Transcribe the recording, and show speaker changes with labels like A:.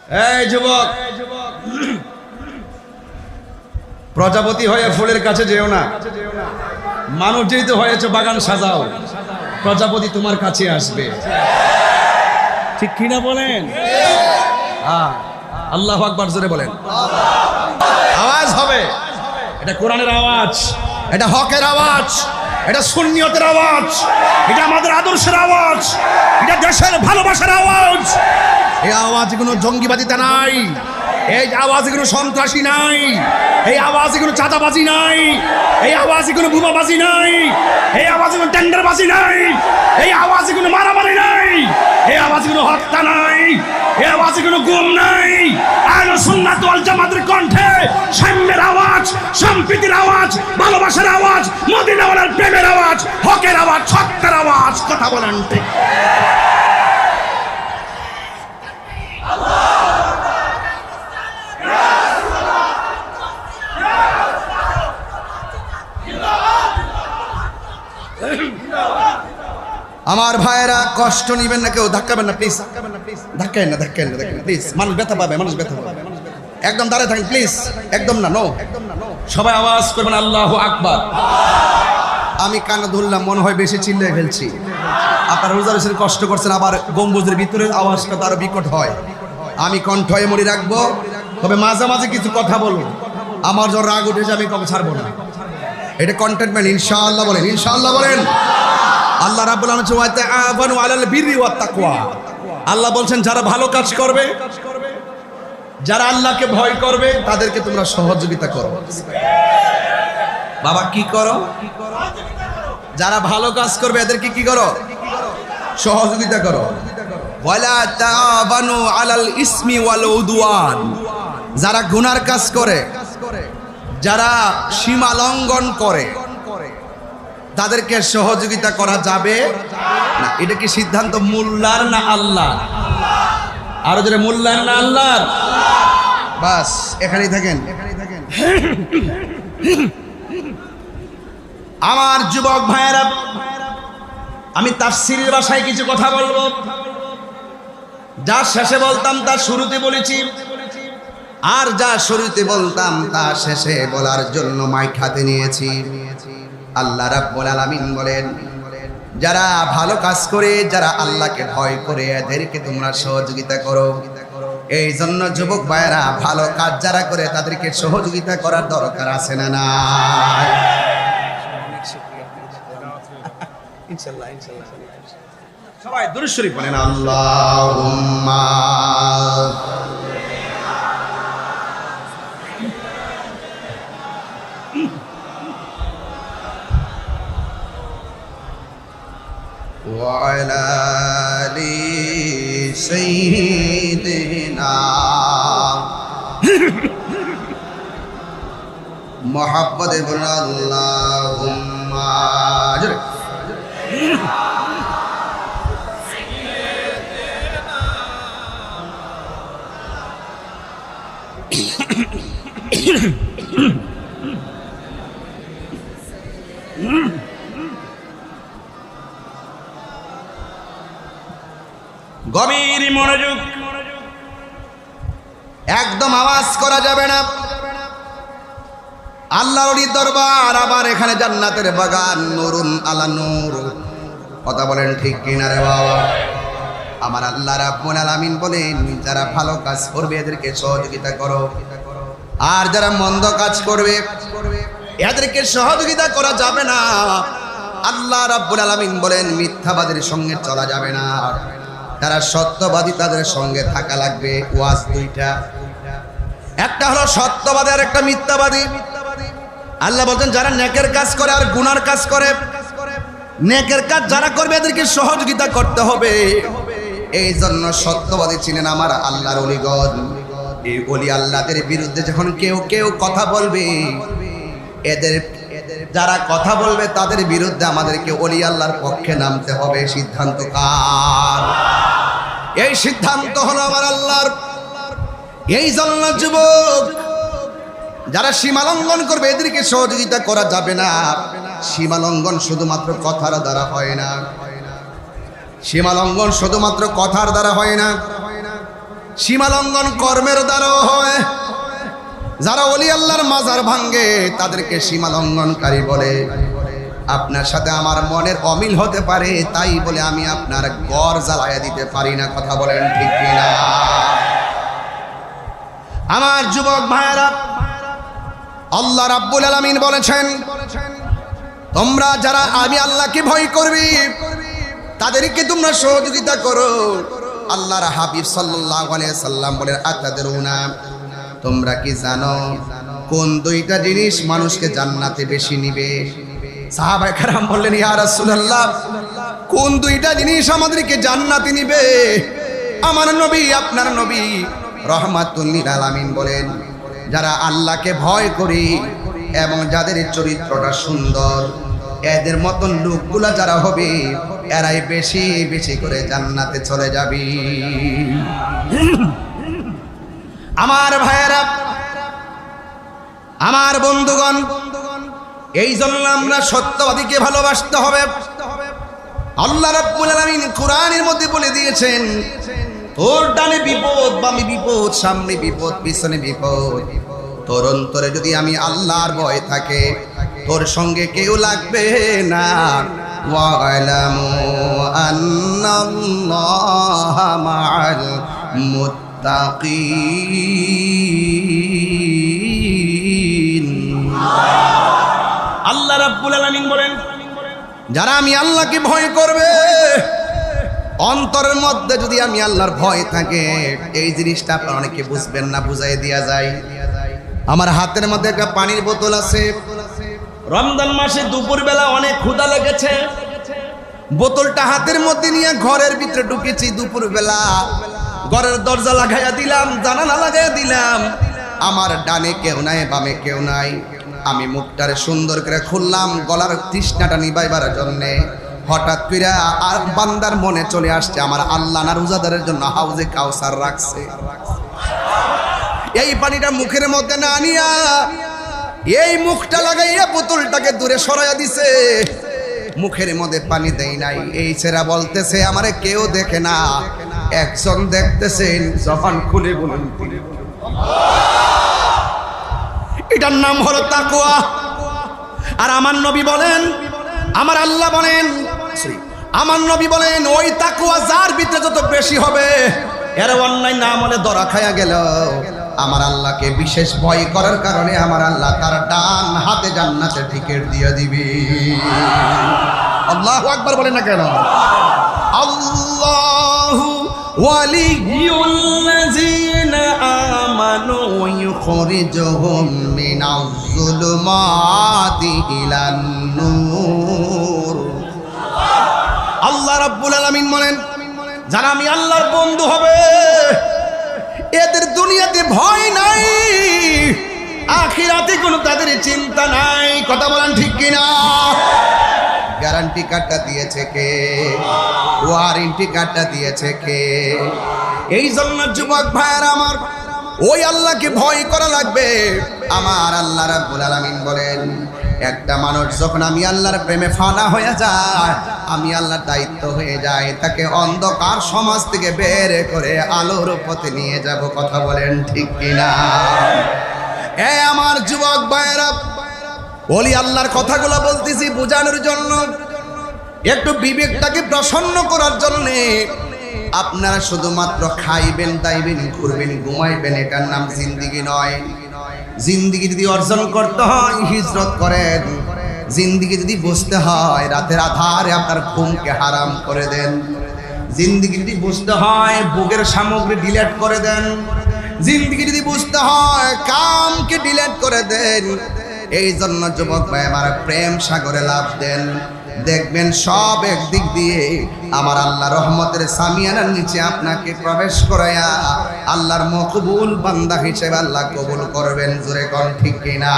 A: এই যুবক, প্রজাপতি হয়ে ফুলের কাছে যেও না। মানুষ যেহেতু হয়েছে, বাগান সাজাও। প্রজাপতি তোমার কাছে আসবে। ঠিক কিনা বলেন? হ্যাঁ আল্লাহ আকবার জোরে বলেন। আওয়াজ হবে। এটা কোরআনের আওয়াজ, এটা হকের আওয়াজ, এটা সুন্নিয়তের আওয়াজ, এটা আমাদের আদর্শের আওয়াজ, এটা দেশের ভালোবাসার আওয়াজ। এই আওয়াজে কোনো জঙ্গিবাদিতা নাই। এই আওয়াজে কোনো সন্ত্রাসী নাই। এই আওয়াজে কোনো চাঁদাবাজি নাই। এই আওয়াজে কোনো বোমাবাজি নাই। এই আওয়াজে কোনো টেন্ডারবাজি নাই। এই আওয়াজে কোনো মারামারি নাই। এই আওয়াজে কোনো হত্যা নাই। এই আওয়াজে কোনো গুম নাই। আর সুন্নাত ওয়াল জামাতের কণ্ঠে সাম্যের আওয়াজ, সম্প্রীতির আওয়াজ, ভালোবাসার আওয়াজ, মদিনাওয়ালার প্রেমের আওয়াজ, হকের আওয়াজ, সত্যের আওয়াজ, কথা বলেন ঠিক। আমার ভাইয়েরা কষ্ট নিবেন না কেউ ধাক্কাবেন না প্লিজ ধাক্কাবেন না ধাক্কাবেন না ধাক্কাবেন প্লিজ মানুষ ব্যথা পাবে, মানুষ ব্যথা পাবে। একদম দাঁড়ায় থাকেন প্লিজ একদম না নো সবাই আওয়াজ করবেন, আল্লাহ আকবার। আমি কানে ধরলাম, মনে হয় বেশি চিল্লে ফেলছি। আপনার রোজার হোসেন কষ্ট করছেন, আবার গম্বুজের ভিতরের আওয়াজটা তো আরও বিকট হয়। আমি কণ্ঠ হয়ে মরি রাখব, তবে মাঝে মাঝে কিছু কথা বলব আমার যখন রাগ উঠেছে আমি কবে ছাড়বো না? এটা কন্টেন্টমেন্ট ইনশাআল্লাহ বলেন ইনশাআল্লাহ বলেন। আল্লাহ তাকওয়া। আল্লাহ বলছেন, যারা ভালো কাজ করবে, যারা আল্লাহকে ভয় করবে, তাদেরকে তোমরা সহযোগিতা করো। বাবা, কি করো? যারা ভালো কাজ করবে, এদেরকে কি করো? সহযোগিতা করো। যারা গুনার কাজ করে, যারা সীমা লঙ্ঘন করে তাদেরকে সহযোগিতা করা যাবে না। এটা কি সিদ্ধান্ত মোল্লার না আল্লাহ আরও যারা মোল্লার না আল্লাহর? বাস, এখানেই থাকেন। আমার যুবক ভাইয়েরা, আমি তাফসিরের ভাষায় কিছু কথা বলব। যা শেষে বলতাম, তা শুরুতে বলেছি। আর যা শুরুতে বলতাম, তা শেষে বলার জন্য মাইক হাতে নিয়েছি। আল্লাহ রাব্বুল আলামিন বলেন যারা ভালো কাজ করে যারা আল্লাহকে ভয় করে এদেরকে তোমরা সহযোগিতা করো। এই জন্য যুবক ভাইয়েরা ভালো কাজ যারা করে তাদেরকে সহযোগিতা করার দরকার আছে না না সবাই দুরুশ্বরী বলেন আল্লাহুম্মা سيدنا محبت بن اللهم جل গভীর মনোযোগ। একদম আওয়াজ করা যাবে না। আল্লাহর দরবার, আবার এখানে জান্নাতের বাগান, নুরুন আলা নূর। কথা বলেন ঠিক কিনা রে বাবা? আমার আল্লাহ রাব্বুল আলামিন বলেন, যারা ভালো কাজ করবে, এদেরকে সহযোগিতা করো। আর যারা মন্দ কাজ করবে, এদেরকে সহযোগিতা করা যাবে না। আল্লাহ রাব্বুল আলামিন বলেন, মিথ্যাবাদের সঙ্গে চলা যাবে না। তারা সত্যবাদী তাদের সঙ্গে থাকা লাগবে। ওয়াজ দুইটা। একটা হলো সত্যবাদী, আর একটা মিথ্যাবাদী। আল্লাহ বলছেন, যারা নেকের কাজ করে আর গুনার কাজ করে, নেকের কাজ যারা করবে এদেরকে সহযোগিতা করতে হবে। এই জন্য সত্যবাদী ছিলেন আমার আল্লাহর অলিগণ। এই অলি আল্লাহদের বিরুদ্ধে যখন কেউ কেউ কথা বলবে, এদের যারা কথা বলবে তাদের বিরুদ্ধে আমাদেরকে অলি আল্লাহর পক্ষে নামতে হবে সিদ্ধান্ত কার? এই সিদ্ধান্ত হলো আমার আল্লাহর। এই জন্য যুবক, যারা সীমালঙ্ঘন করবে, এদেরকে সহযোগিতা করা যাবে না। সীমালঙ্ঘন শুধুমাত্র কথার দ্বারা হয় না। সীমালঙ্ঘন শুধুমাত্র কথার দ্বারা হয় না। সীমা লঙ্ঘন কর্মের দ্বারাও হয়। যারা অলি আল্লাহর মাজার ভাঙ্গে, তাদেরকে সীমা লঙ্ঘনকারী বলে। আপনার সাথে আমার মনের অমিল হতে পারে, তাই বলে আমি আপনার গড় জ্বালায়া দিতে পারি না, কথা বলেন ঠিক কিনা? আমার যুবক ভাইয়েরা, আল্লাহ রাব্বুল আলামিন বলেছেন, তোমরা যারা আমি আল্লাহকে ভয় করবি, তাদেরকে তোমরা সহযোগিতা করো। আল্লাহর হাবিব সাল্লাল্লাহু আলাইহি সাল্লাম বলেন, আতাদরুনা তোমরা কি জানো কোন দুইটা জিনিস মানুষকে জান্নাতে বেশি নিবে? সাহাবায়ে কেরাম বললেন, ইয়া রাসূলুল্লাহ, কোন দুইটা জিনিস আমাদেরকে জান্নাতে নিবে? আমার নবী, আপনার নবী রহমাতুল্লিল আলামিন বলেন, যারা আল্লাহকে ভয় করি এবং যাদের চরিত্রটা সুন্দর, এদের মতন লোকগুলা যারা হবে, এরাই বেশি বেশি করে জান্নাতে চলে যাবি। আমার ভাইয়েরা, আমার বন্ধুগণ, এই জন্য আমরা সত্যবাদীকে ভালোবাসতে হবে। আল্লাহ রাব্বুল আলামিন কোরআনের মধ্যে বলে দিয়েছেন, তোর ডানে বিপদ, বামে বিপদ, সামনে বিপদ, পিছনে বিপদ। তোর অন্তরে যদি আমি আল্লাহর ভয় থাকে, তোর সঙ্গে কেউ লাগবে না। ওয়ালামু আন্নাল্লাহা মাআল মুত্তাকিন।
B: আল্লাহ রাব্বুল আলামিন বলেন
A: যারা আমি আল্লাহকে ভয় করবে অন্তরের মধ্যে যদি আমি আল্লাহর ভয় থাকে এই জিনিসটা আপনারা অনেকে বুঝবেন না বুঝাই দেওয়া যায়। আমার হাতের মধ্যে একটা পানির বোতল আছে।
B: রমজান মাসে দুপুরবেলা অনেক ক্ষুধা লেগেছে।
A: বোতলটা হাতের মধ্যে নিয়ে ঘরের ভিতরে ঢুকেছি দুপুর বেলা ঘরের দরজা লাগাইয়া দিলাম, জানালা লাগাইয়া দিলাম। আমার ডানে কেউ নাই, বামে কেউ নাই। আমি মুখটারে সুন্দর করে খুললাম, গলার তৃষ্ণাটা নিবাইবার জন্যে। হঠাৎ করে আর বান্দার মনে চলে আসছে, আমার আল্লাহ না রোজাদারের জন্য হাউজে কাউসার রাখছে। এই পানিটা মুখের মধ্যে না আনিয়া, এই মুখটা লাগাইয়া বোতলটাকে দূরে সরাইয়া দিছে। মুখের মধ্যে পানি দেই নাই। এই ছেড়া বলতেছে, আমারে কেউ দেখে না। একজন দেখতেছেন, জবান খুলে বলুন এটার নাম হলো তাকুয়া আর আমার নবী বলেন, আমার আল্লাহ বলেন আমার নবী বলেন, ওই তাকুয়া যার ভিতরে যত বেশি হবে, এর অন্যায় না আমলে দরা খায়া গেল। আমার আল্লাহকে বিশেষ ভয় করার কারণে আমার আল্লাহ তার ডান হাতে জান্নাতে টিকিট দিয়ে দিবে। আল্লাহ আকবার বলেন না কেন? আল্লাহু ওয়ালিয়ুল্লাযীনা আমানু আল্লাহ রাব্বুল আলামিন বলেন, যারা আমি আল্লাহর বন্ধু হবে এদের দুনিয়াতে ভয় নাই। আখিরাতে কোনো তাদের চিন্তা নাই। কথা বলেন ঠিক কিনা? গ্যারান্টি কার্ডটা দিয়েছে কে? ওয়ারেন্টি কার্ডটা দিয়েছে কে? এই জন্য যুবক ভাইয়ের আমার, ওই আল্লাহকে ভয় করা লাগবে। আমার আল্লাহ রাব্বুল আলামিন বলেন, একটা মানুষ যখন আমি আল্লাহর প্রেমে ফানা হয়ে যায় আমি আল্লাহর দায়িত্ব হয়ে যায় তাকে অন্ধকার সমাজ থেকে বের করে আলোর পথে নিয়ে যাব। কথা বলেন ঠিক কিনা? এ আমার যুবক ভাইয়েরা, বলি আল্লাহর কথাগুলো বলতেছি বোঝানোর জন্য। একটু বিবেকটাকে প্রসন্ন করার জন্য আপনারা শুধুমাত্র খাইবেন, দাইবেন, ঘুরবেন, ঘুমাইবেন, এটার নাম জিন্দিগি নয়। জিন্দিগি যদি অর্জন করতে হয়, হিজরত করেন। জিন্দিগি যদি বুঝতে হয়, রাতের আধারে আপনার ঘুমকে হারাম করে দেন। জিন্দিগি যদি বুঝতে হয়, বুকের সামগ্রী ডিলেট করে দেন। জিন্দিগি যদি বুঝতে হয় কামকে ডিলেট করে দেন। এই জন্য যুবক ভাই, আমার প্রেম সাগরে লাভ দেন। দেখবেন সব একদিক দিয়ে আমার আল্লাহ রহমতের সামিয়ানার নিচে আপনাকে প্রবেশ করাইয়া আল্লাহর মকবুল বান্দা হিসেবে আল্লাহ কবুল করবেন। জোরে কন ঠিক কিনা?